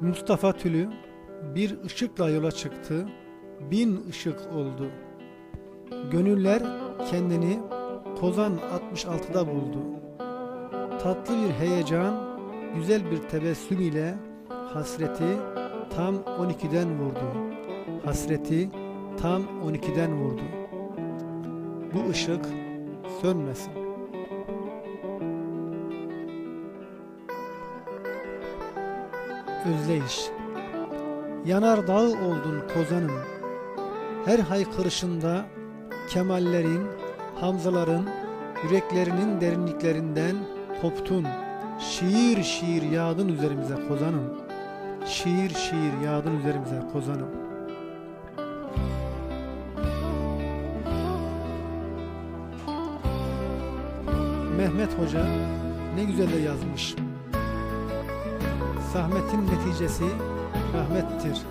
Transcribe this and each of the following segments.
Mustafa Tülü bir ışıkla yola çıktı, bin ışık oldu. Gönüller kendini Kozan 66'da buldu. Tatlı bir heyecan, güzel bir tebessüm ile hasreti tam 12'den vurdu. Hasreti tam 12'den vurdu. Bu ışık sönmesin. Özleyiş Yanar dağı oldun kozanım. Her haykırışında Kemallerin, Hamzaların Yüreklerinin derinliklerinden koptun. Şiir şiir yağdın üzerimize kozanım. Şiir şiir yağdın üzerimize kozanım. Mehmet Hoca ne güzel de yazmış. Zahmetin neticesi rahmettir.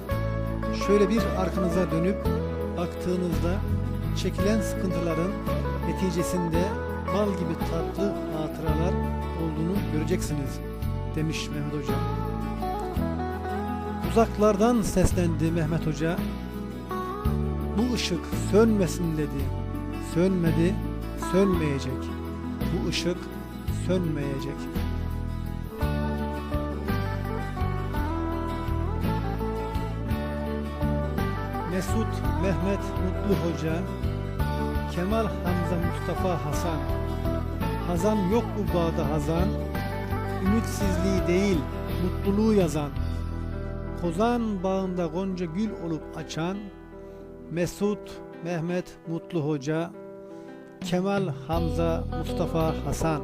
Şöyle bir arkanıza dönüp baktığınızda çekilen sıkıntıların neticesinde bal gibi tatlı hatıralar olduğunu göreceksiniz demiş Mehmet Hoca. Uzaklardan seslendi Mehmet Hoca. Bu ışık sönmesin dedi. Sönmedi, sönmeyecek. Bu ışık sönmeyecek. Mesut Mehmet Mutlu Hoca Kemal Hamza Mustafa Hasan. Hazan yok bu bağda Hazan Ümitsizliği değil mutluluğu yazan. Kozan bağında gonca gül olup açan Mesut Mehmet Mutlu Hoca Kemal Hamza Mustafa Hasan.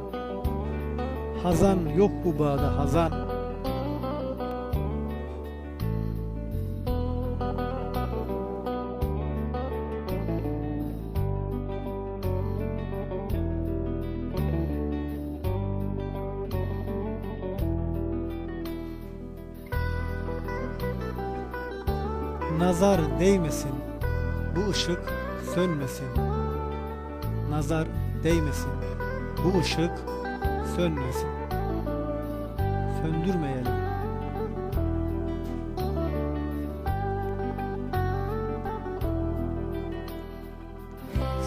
Hazan yok bu bağda Hazan Nazar değmesin bu ışık sönmesin. Nazar değmesin bu ışık sönmesin. Söndürmeyelim.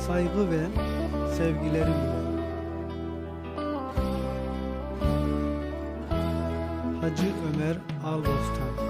Saygı ve sevgilerimle Hacı Ömer Albostan